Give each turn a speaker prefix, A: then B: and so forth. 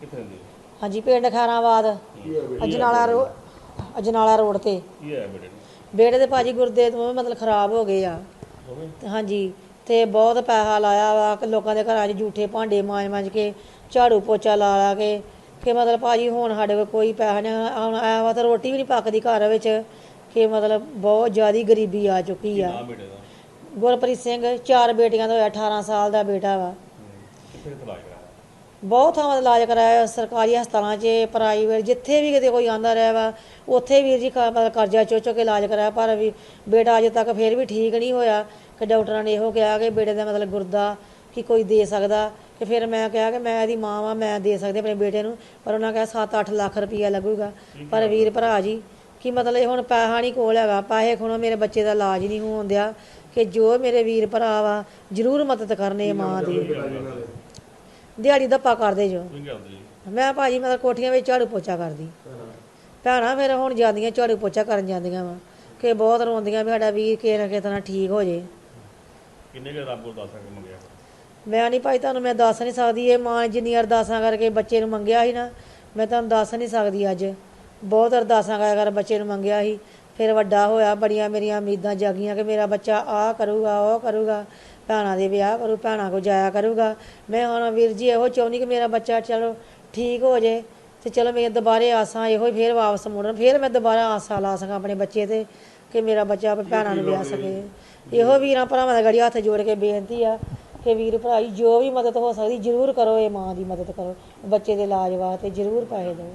A: ਕਿੱਥੇ
B: ਹਾਂਜੀ ਪਿੰਡ ਖਾਰਾਬਾਦ ਅਜਨਾਲਾ ਰੋ ਅਜਨਾਲਾ ਰੋਡ ਤੇ।
A: ਕੀ ਹੈ ਬੇਟੇ? ਨੂੰ
B: ਬੇੜੇ ਦੇ ਭਾਜੀ ਗੁਰਦੇ ਤੋਂ ਮਤਲਬ ਖਰਾਬ ਹੋ ਗਏ ਆ। ਤੇ ਹਾਂਜੀ ਤੇ ਬਹੁਤ ਪੈਸਾ ਲਾਇਆ ਵਾ ਕਿ ਲੋਕਾਂ ਦੇ ਘਰਾਂ 'ਚ ਝੂਠੇ ਭਾਂਡੇ ਮਾਂਜ ਮਾਂਜ ਕੇ ਝਾੜੂ ਪੋਚਾ ਲਾ ਲਾ ਕੇ ਕਿ ਮਤਲਬ ਭਾਜੀ ਹੁਣ ਸਾਡੇ ਕੋਲ ਕੋਈ ਪੈਸਾ ਨਹੀਂ ਹੁਣ ਆਇਆ ਵਾ ਤਾਂ ਰੋਟੀ ਵੀ ਨਹੀਂ ਪੱਕਦੀ ਘਰ ਵਿੱਚ ਕਿ ਮਤਲਬ ਬਹੁਤ ਜ਼ਿਆਦੀ ਗਰੀਬੀ ਆ ਚੁੱਕੀ ਆ।
A: ਨਾ ਬੇਟੇ ਦਾ?
B: ਗੁਰਪ੍ਰੀਤ ਸਿੰਘ ਚਾਰ ਬੇਟੀਆਂ ਦਾ ਹੋਇਆ 18 ਸਾਲ ਦਾ ਬੇਟਾ ਵਾ।
A: ਕਿੱਥੇ
B: ਬਹੁਤ ਥਾਵਾਂ ਦਾ ਇਲਾਜ ਕਰਾਇਆ ਸਰਕਾਰੀ ਹਸਪਤਾਲਾਂ 'ਚ ਪ੍ਰਾਈਵੇਟ ਜਿੱਥੇ ਵੀ ਕਿਤੇ ਕੋਈ ਆਂਦਾ ਰਿਹਾ ਵਾ, ਉੱਥੇ ਵੀਰ ਜੀ ਮਤਲਬ ਕਰਜ਼ਾ ਚੁੱਕ ਚੁੱਕ ਕੇ ਇਲਾਜ ਕਰਾਇਆ, ਪਰ ਵੀ ਬੇਟਾ ਅਜੇ ਤੱਕ ਫਿਰ ਵੀ ਠੀਕ ਨਹੀਂ ਹੋਇਆ, ਕਿ ਡਾਕਟਰਾਂ ਨੇ ਇਹੋ ਕਿਹਾ ਕਿ ਬੇਟੇ ਦਾ ਮਤਲਬ ਗੁਰਦਾ ਕਿ ਕੋਈ ਦੇ ਸਕਦਾ ਕਿ ਫਿਰ ਮੈਂ ਕਿਹਾ ਕਿ ਮੈਂ ਇਹਦੀ ਮਾਂ ਵਾਂ, ਮੈਂ ਦੇ ਸਕਦੀ ਆਪਣੇ ਬੇਟੇ ਨੂੰ, ਪਰ ਉਹਨਾਂ ਕਿਹਾ 7-8 ਲੱਖ ਰੁਪਈਆ ਲੱਗੂਗਾ। ਪਰ ਵੀਰ ਭਰਾ ਜੀ, ਕਿ ਮਤਲਬ ਇਹ ਹੁਣ ਪੈਸਾ ਨਹੀਂ ਕੋਲ ਹੈਗਾ, ਪੈਸੇ ਖੋਣੋ, ਮੇਰੇ ਬੱਚੇ ਦਾ ਇਲਾਜ ਨਹੀਂ ਹੋਣ ਦਿਆ, ਕਿ ਜੋ ਮੇਰੇ ਵੀਰ ਭਰਾ ਵਾ, ਜ਼ਰੂਰ ਮਦਦ ਕਰਨੇ ਮਾਂ ਦੀ। ਦਿਹਾੜੀ ਦੱਪਾ ਕਰਦੇ ਜੋ।
A: ਤੁਸੀਂ ਕੀ ਕਰਦੇ ਜੀ
B: ਮੈਂ ਭਾਜੀ ਮਤਲਬ ਕੋਠੀਆਂ ਵਿੱਚ ਝਾੜੂ ਪੋਚਾ ਕਰਦੀ। ਭੈਣਾਂ ਫਿਰ ਹੁਣ ਜਾਂਦੀਆਂ ਝਾੜੂ ਪੋਚਾ ਕਰਨ ਜਾਂਦੀਆਂ ਵਾ। ਕਿ ਬਹੁਤ ਰੋਂਦੀਆਂ ਵੀ ਸਾਡਾ ਵੀਰ ਕਿਸੇ ਨਾ ਕਿਸੇ ਤਰ੍ਹਾਂ ਠੀਕ ਹੋ ਜੇ।
A: ਕਿੰਨੇ ਕੁ ਰੱਬ ਕੋਲ ਦੱਸ ਕੇ ਮੰਗਿਆ?
B: ਮੈਂ ਨਹੀਂ ਭਾਈ ਤੁਹਾਨੂੰ ਮੈਂ ਦੱਸ ਨਹੀਂ ਸਕਦੀ। ਇਹ ਮਾਂ ਜਿੰਨੀ ਅਰਦਾਸਾਂ ਕਰਕੇ ਬੱਚੇ ਨੂੰ ਮੰਗਿਆ ਸੀ ਨਾ ਮੈਂ ਤੁਹਾਨੂੰ ਦੱਸ ਨਹੀਂ ਸਕਦੀ ਅੱਜ। ਬਹੁਤ ਅਰਦਾਸਾਂ ਕਰ ਕਰ ਬੱਚੇ ਨੂੰ ਮੰਗਿਆ ਸੀ। ਫਿਰ ਵੱਡਾ ਹੋਇਆ ਬੜੀਆਂ ਮੇਰੀਆਂ ਉਮੀਦਾਂ ਜਾਗੀਆਂ ਕਿ ਮੇਰਾ ਬੱਚਾ ਆ ਕਰੂਗਾ ਉਹ ਕਰੂਗਾ। ਭੈਣਾਂ ਦੇ ਵਿਆਹ ਕਰੂ ਭੈਣਾਂ ਕੋ ਜਾਇਆ ਕਰੂਗਾ। ਮੈਂ ਹੁਣ ਵੀਰ ਜੀ ਇਹੋ ਚਾਹੁੰਦੀ ਕਿ ਮੇਰਾ ਬੱਚਾ ਚਲੋ ਠੀਕ ਹੋ ਜੇ ਤੇ ਚਲੋ ਮੇਰੇ ਦੁਬਾਰੇ ਆਸਾਂ ਇਹੋ ਹੀ ਫੇਰ ਵਾਪਸ ਮੁੜਨ। ਫੇਰ ਮੈਂ ਦੁਬਾਰਾ ਆਸਾਂ ਲਾ ਸਕਾਂ ਆਪਣੇ ਬੱਚੇ ਤੇ ਕਿ ਮੇਰਾ ਬੱਚਾ ਆਪਣੇ ਭੈਣਾਂ ਨੂੰ ਵਿਆਹ ਸਕੇ। ਇਹੋ ਵੀਰਾਂ ਭਰਾਵਾਂ ਦਾ ਗੜੀ ਹੱਥ ਜੋੜ ਕੇ ਬੇਨਤੀ ਆ ਕਿ ਵੀਰ ਭਰਾਈ ਜੋ ਵੀ ਮਦਦ ਹੋ ਸਕਦੀ ਜ਼ਰੂਰ ਕਰੋ ਇਹ ਮਾਂ ਦੀ ਮਦਦ ਕਰੋ। ਬੱਚੇ ਦੇ ਇਲਾਜ ਵਾਸਤੇ ਜ਼ਰੂਰ ਪੈਸੇ ਦਿਓ।